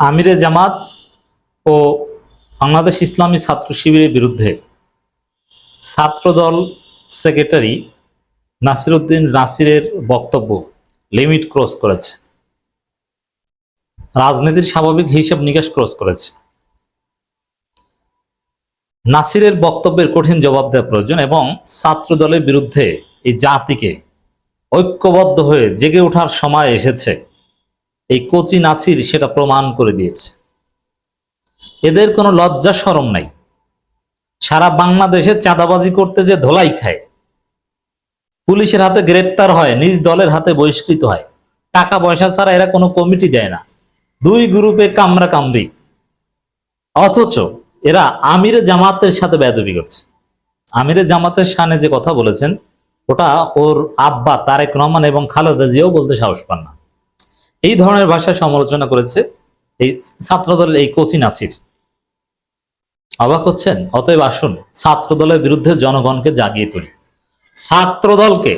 আমিরে জামাত ও বাংলাদেশ ইসলামী ছাত্র শিবিরের বিরুদ্ধে ছাত্রদল সেক্রেটারি নাসিরউদ্দিন নাসিরের বক্তব্য লিমিট ক্রস করেছে। রাজনীতির স্বাভাবিক হিসাব নিকাশ ক্রস করেছে। নাসিরের বক্তব্যের কঠিন জবাব দেওয়া প্রয়োজন এবং ছাত্র দলের বিরুদ্ধে এই জাতিকে ঐক্যবদ্ধ হয়ে জেগে ওঠার সময় এসেছে। এই কোচি নাসির সেটা প্রমাণ করে দিয়েছে। এদের কোনো লজ্জা সরম নাই। সারা বাংলাদেশে চাঁদাবাজি করতে যে ধোলাই খায়। পুলিশের হাতে গ্রেপ্তার হয়, নিজ দলের হাতে বহিষ্কৃত হয়। টাকা পয়সা ছাড়া এরা কোনো কমিটি দেয় না। দুই গ্রুপে কামরা কামড়ি। অথচ এরা আমিরে জামাতের সাথে বেদবি করছে। আমিরে জামাতের সামনে যে কথা বলেছেন, ওটা ওর আব্বা তারেক রহমান এবং খালেদা জিয়াও বলতে সাহস পান না। এই ধরনের ভাষায় সমালোচনা করেছে এই ছাত্রদলের এই কোচি নাসির। অবাক হচ্ছেন? অতএব আসুন, ছাত্রদলের বিরুদ্ধে জনগণকে জাগিয়ে তুলি। ছাত্রদলকে,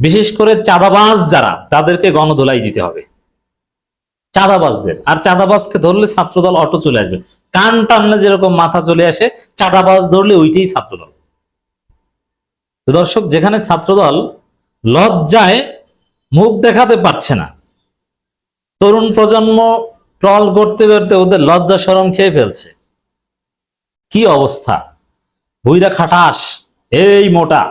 বিশেষ করে চাঁদাবাজ যারা, তাদেরকে গণদোলাই দিতে হবে। চাঁদাবাজদের। আর চাঁদাবাজকে ধরলে ছাত্রদল অটো চলে আসবে। কান টানলে যেরকম মাথা চলে আসে, চাঁদাবাজ ধরলে ওইটাই ছাত্রদল। দর্শক, যেখানে ছাত্রদল লজ্জায় মুখ দেখাতে পারছে না তরুণ প্রজন্ম ট্রল করতে করতে ওদের লজ্জা সরম খেয়ে ফেলছে। কি অবস্থা? বুইরা খাটাস, এই মোটা।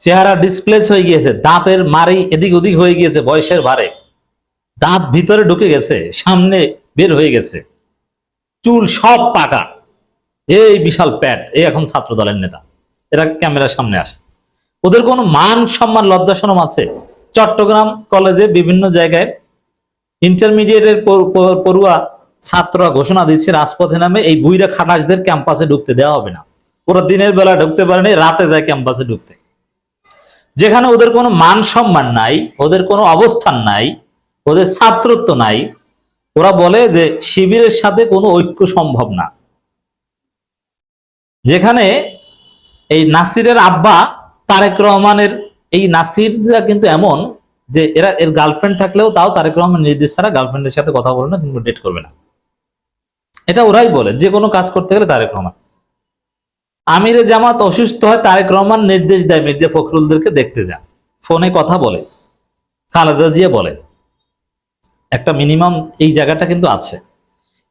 চেহারা ডিসপ্লেস হয়ে গিয়েছে, দাঁতের মারি এদিক ওদিক হয়ে গিয়েছে বয়সের ভারে। দাঁত ভিতরে ঢুকে গেছে, সামনে বের হয়ে গেছে। চুল সব পাকা। এই বিশাল প্যাট, এই এখন ছাত্র দলের নেতা। এরা ক্যামেরার সামনে আসে। ওদের কোনো মান সম্মান, লজ্জা শরম আছে? চট্টগ্রাম কলেজে বিভিন্ন জায়গায় ইন্টারমিডিয়েটের পড়ু- পড়ু- পড়ুয়া ছাত্ররা ঘোষণা দিচ্ছে, রাজপথে নামে এই বুইরা খাটাসদের ক্যাম্পাসে ঢুকতে দেওয়া হবে না। ওরা দিনের বেলা ঢুকতে পারেনি, রাতে যায় ক্যাম্পাসে ঢুকতে। যেখানে ওদের কোনো মান সম্মান নাই, ওদের কোনো অবস্থান নাই, ওদের ছাত্রত্ব নাই, ওরা বলে যে শিবিরের সাথে কোনো ঐক্য সম্ভব না। যেখানে এই নাসিরের আব্বা তারেক রহমানের এই নাসিররা কিন্তু এমন যে এরা এর গার্লফ্রেন্ড থাকলেও তাও তারেক রহমান নির্দেশ ছাড়া গার্লফ্রেন্ডের সাথে কথা বলে না কিংবা ডেট করবে না। এটা ওরাই বলে, যে কোনো কাজ করতে গেলে তারেক রহমান। আমিরে জামাত অসুস্থ হয় তারেক রহমান নির্দেশ দেয় মির্জা ফখরুলদেরকে দেখতে যান। ফোনে কথা বলে। খালেদা জিয়া বলে একটা মিনিমাম এই জায়গাটা কিন্তু আছে।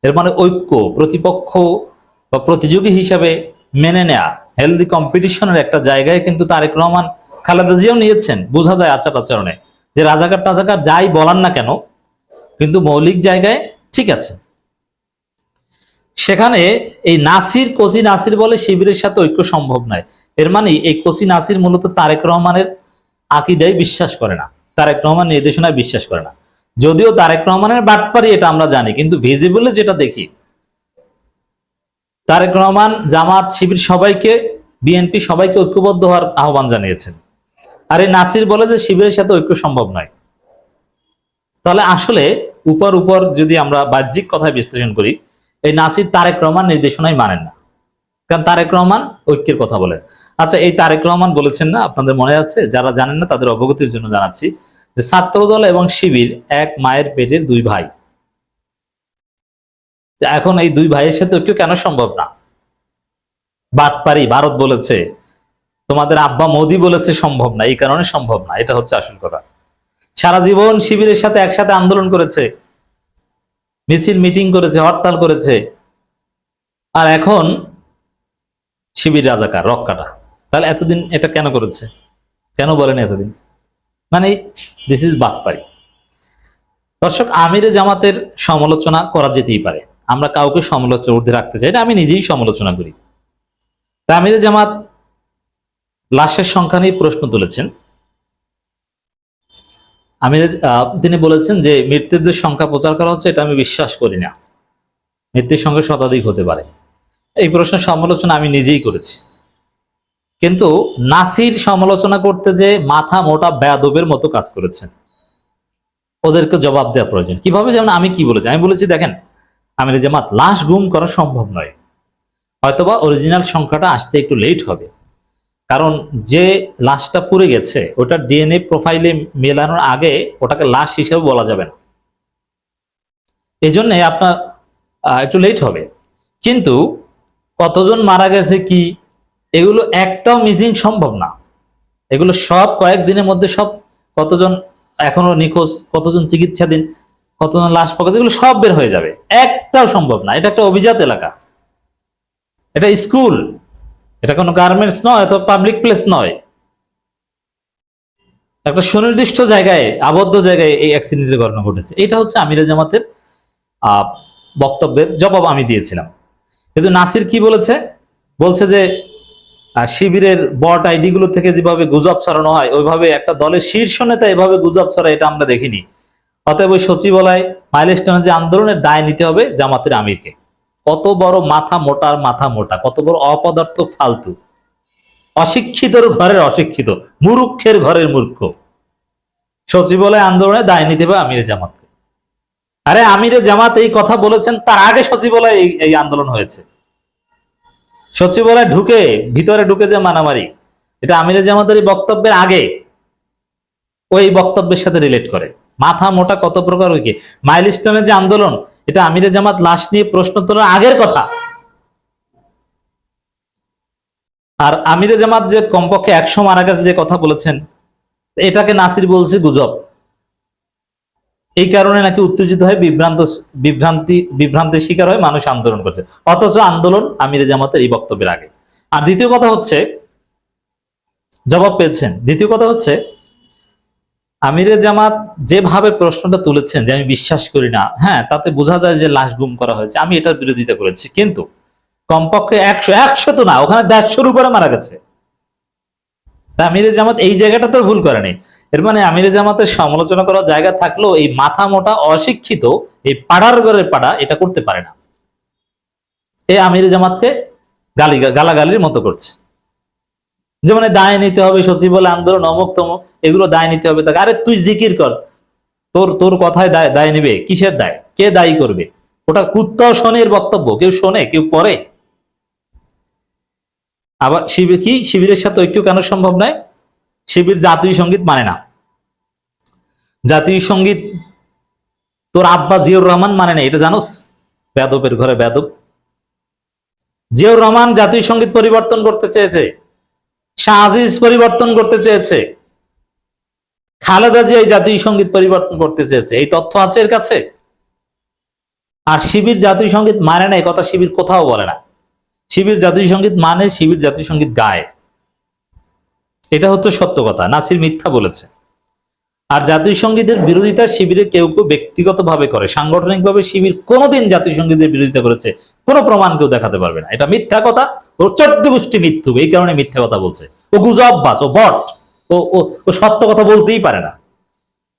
এর মানে ঐক্য, প্রতিপক্ষ বা প্রতিযোগী হিসাবে মেনে নেয়া হেলদি কম্পিটিশনের একটা জায়গায় কিন্তু তারেক রহমান খালেদা জিয়াও নিয়েছেন, বোঝা যায় আচার আচরণে। যে রাজাকার টাজাকার যাই বলার না কেন, কিন্তু মৌলিক জায়গায় ঠিক আছে। সেখানে এই নাসির কোচি নাসির বলে শিবিরের সাথে ঐক্য সম্ভব নয়। এর মানে এই কোচি নাসির মূলত তারেক রহমানের আকিদায় বিশ্বাস করে না। তারেক রহমান নির্দেশনায় বিশ্বাস করে না। যদিও তারেক রহমানের বাটপারি এটা আমরা জানি, কিন্তু ভিজিবলে যেটা দেখি, তারেক রহমান জামাত, শিবির সবাইকে, বিএনপি সবাইকে ঐক্যবদ্ধ হওয়ার আহ্বান জানিয়েছেন। আর এই নাসির বলে যে শিবিরের সাথে ঐক্য সম্ভব নয়। তাহলে আসলে উপর উপর যদি আমরা বাহ্যিক কথায় বিশ্লেষণ করি, এই নাসির তারেক রহমান নির্দেশনাই মানেন না। কারণ তারেক রহমান ঐক্যের কথা বলেন। আচ্ছা এই তারেক রহমান বলেছেন না, আপনাদের মনে আছে? যারা জানেন না, তাদের অবগতির জন্য জানাচ্ছি যে ছাত্রদল এবং শিবির এক মায়ের পেটের দুই ভাই। এখন এই দুই ভাইয়ের সাথে ঐক্য কেন সম্ভব না? বাটপারি, ভারত বলেছে তোমাদের আব্বা মোদি বলেছে সম্ভব না, এই কারণে সম্ভব না, এটা হচ্ছে আসল কথা। সারা জীবন শিবিরের সাথে একসাথে আন্দোলন করেছে, মিছিল, মিটিং করেছে, হরতাল করেছে, আর এখন শিবির রাজাকার রক কাটা তাহলে এতদিন এটা কেন করেছে? কেন বলেন এতদিন? মানে দিস ইজ বাটপারি। দর্শক, আমিরে জামাতের সমালোচনা করা যেতেই পারে। আমরা কাউকে সমালোচনা, ঊর্ধ্বে রাখতে চাই এটা আমি নিজেই সমালোচনা করি। তা আমিরে জামাত লাশের সংখ্যা নিয়ে প্রশ্ন তুলেছেন। আমি তিনি বলেছেন যে মৃত্যুদের সংখ্যা প্রচার করা হচ্ছে, এটা আমি বিশ্বাস করি না। মৃত্যুর সংখ্যা শতাধিক হতে পারে। এই প্রশ্নের সমালোচনা আমি নিজেই করেছি। কিন্তু নাসির সমালোচনা করতে যে মাথা মোটা বেয়াদবের মতো কাজ করেছেন। ওদেরকে জবাব দেওয়া প্রয়োজন। কীভাবে যেমন আমি কি বলেছি? আমি বলেছি, দেখেন আমি আমির জামাত, লাশ গুম করা সম্ভব নয়। হয়তোবা অরিজিনাল সংখ্যাটা আসতে একটু লেট হবে। কারণ যে লাশটা পুড়ে গেছে ওটা ডিএনএ প্রোফাইলে মেলানোর আগে ওটাকে লাশ হিসেবে বলা যাবে না। এই জন্যে আপনার একটু লেট হবে। কিন্তু কতজন মারা গেছে কি এগুলো একটাও মিসিং সম্ভব না। এগুলো সব কয়েকদিনের মধ্যে সব কতজন এখনও নিখোঁজ কতজন চিকিৎসাধীন কতজন লাশ গেছে, এগুলো সব বের হয়ে যাবে। একটাও সম্ভব না। এটা একটা অভিজাত এলাকা। এটা স্কুল। এটা কোনো গার্মেন্টস নয় অথবা পাবলিক প্লেস নয়। একটা সুনির্দিষ্ট জায়গায়, আবদ্ধ জায়গায় এই অ্যাক্সিডেন্টের ঘটনা ঘটেছে। এটা হচ্ছে আমিরা জামাতের বক্তব্যের জবাব আমি দিয়েছিলাম। কিন্তু নাসির কি বলেছে? বলছে যে শিবিরের বট আইডি গুলো থেকে যেভাবে গুজব ছড়ানো হয়, ওইভাবে একটা দলের শীর্ষ নেতা এভাবে গুজব ছড়ায়, এটা আমরা দেখিনি। অতএব ওই সচিবালয় মাইলস্টোনের যে আন্দোলনের দায় নিতে হবে জামাতের আমিরকে। কত বড় মাথা মোটার মাথা মোটা, কত বড় অপদার্থ ফালতু। অশিক্ষিতর ঘরের অশিক্ষিত মূর্খের ঘরের মূর্খ। সচিবালয় আন্দোলনে দায় নিতে হবে আমিরে জামাতকে। আরে আমিরে জামাত এই কথা বলেছেন, তার আগে সচিবালয় এই- আন্দোলন হয়েছে। সচিবালয় ঢুকে, ভিতরে ঢুকে যে মারামারি, এটা আমিরে জামাতের এই বক্তব্যের আগে। ওই বক্তব্যের সাথে রিলেট করে। মাথা মোটা কত প্রকার হইকে? মাইলস্টোনের যে আন্দোলন এটা আমিরে জামাত লাশ নিয়ে প্রশ্ন তোলার আগের কথা। আর আমিরে জামাত যে কমপক্ষে একশো মারা গেছে যে কথা বলেছেন, এটাকে নাসির বলছে গুজব। এই কারণে নাকি উত্তেজিত হয়ে বিভ্রান্ত, বিভ্রান্তি বিভ্রান্তির শিকার হয়ে মানুষ আন্দোলন করছে। অথচ আন্দোলন আমিরে জামাতের এই বক্তব্যের আগে। আর দ্বিতীয় কথা হচ্ছে, জবাব পেয়েছেন। দ্বিতীয় কথা হচ্ছে আমিরে জামাত যেভাবে প্রশ্নটা তুলেছেন যে আমি বিশ্বাস করি না হ্যাঁ তাতে বোঝা যায় যে লাশ গুম করা হয়েছে। আমি এটার বিরোধিতা করেছি। কিন্তু কমপক্ষে একশো একশো তো না, ওখানে দেড়শোর উপরে মারা গেছে। আমিরে জামাত এই জায়গাটা তো ভুল করেনি এর মানে আমিরে জামাতের সমালোচনা করার জায়গা থাকলেও এই মাথা মোটা অশিক্ষিত এই পাড়ার ঘরের পাড়া এটা করতে পারে না। এই আমিরে জামাতকে গালি, গালাগালির মতো করছে। যেমন দায় নিতে হবে, সচিবালয় আন্দোলন অমুক তমুক এগুলো দায় নিতে হবে তাকে। আরে তুই জিকির কর। তোর তোর কথায় দায় দায় নেবে। কিসের দায়? কে দায়ী করবে? ওটা কুত্তাও শোনের বক্তব্য। কেউ শোনে, কেউ পড়ে। আবার শিবির কি? শিবিরের সাথে ঐক্য কেন সম্ভব নয়? শিবির জাতীয় সংগীত মানে না। জাতীয় সংগীত তোর আব্বা জিয়র রহমান মানে না। এটা জানোস? বেদবের ঘরে বেদব। জিয়র রহমান জাতীয় সংগীত পরিবর্তন করতে চেয়েছে। শাহ আজিজ পরিবর্তন করতে চেয়েছে। খালেদা জিয়া জাতীয় সংগীত পরিবর্তন করতে চেয়েছে। এই তথ্য আছে এর কাছে? আর শিবির জাতীয় সংগীত মানে না কথা শিবির কোথাও বলে না। শিবির জাতীয় সংগীত মানে শিবির জাতীয় সংগীত গায়। এটা হচ্ছে সত্য কথা, নাসির মিথ্যা বলেছে। আর জাতীয় সঙ্গীতের বিরোধিতা শিবিরে কেউ কেউ ব্যক্তিগতভাবে করে। সাংগঠনিকভাবে শিবির কোনোদিন জাতীয় সঙ্গীতের বিরোধিতা করেছে, কোনো প্রমাণ কেউ দেখাতে পারবে না। এটা মিথ্যা কথা ওর চোদ্দ গোষ্ঠী মিথ্যু, এই কারণে মিথ্যা কথা বলছে। ও গুজব বাস ও বট, ও ও সত্য কথা বলতেই পারে না।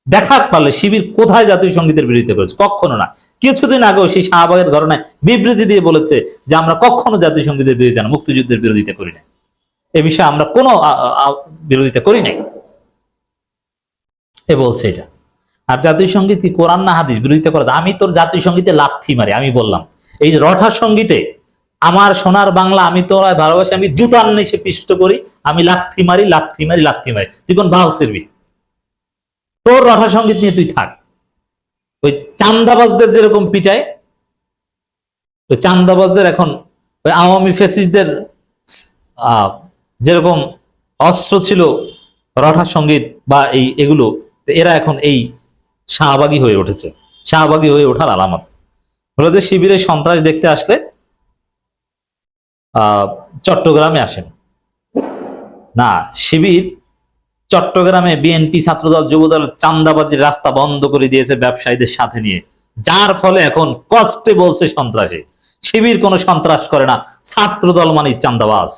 দেখাক পারলে শিবির কোথায় জাতীয় সঙ্গীতের বিরোধিতা করেছে? কখনো না। কিছুদিন আগেও সেই শাহবাগের ঘটনায় বিবৃতি দিয়ে বলেছে যে, আমরা কখনো জাতীয় সঙ্গীতের বিরোধিতা না, মুক্তিযুদ্ধের বিরোধিতা করি না এ বিষয়ে আমরা কোনো বিরোধিতা করি নাই। এ বলছে এটা। আর জাতীয় সংগীত কি কোরআন না হাদিস বিরোধিতা করে আমি তোর জাতীয় সঙ্গীতে লাথি মারি, আমি বললাম। এই যে রঠা সঙ্গীতে আমার সোনার বাংলা আমি তোরা ভালোবাসি, আমি জুতার নিচে পিষ্ট করি, আমি লাথি মারি লাথি মারি লাথি মারি। তুই কোন বাল সিরবি তোর রঠা সংগীত নিয়ে তুই থাক। ওই চান্দাবাজদের যেরকম পিটায়, ওই চান্দাবাজদের এখন ওই আওয়ামী ফেসিসদের যেরকম অস্ত্র ছিল রঠা সংগীত বা এই এগুলো, এরা এখন এই শাহবাগী হয়ে উঠেছে। শাহবাগী হয়ে ওঠার আলামত। হলো যে শিবিরের সন্ত্রাস দেখতে আসলে চট্টগ্রামে আসেন। না, শিবির চট্টগ্রামে বিএনপি ছাত্রদল, যুবদল চান্দাবাজির রাস্তা বন্ধ করে দিয়েছে ব্যবসায়ীদের সাথে নিয়ে। যার ফলে এখন কষ্টে বলছে সন্ত্রাসী। শিবির কোনো সন্ত্রাস করে না। ছাত্রদল মানে চান্দাবাজ।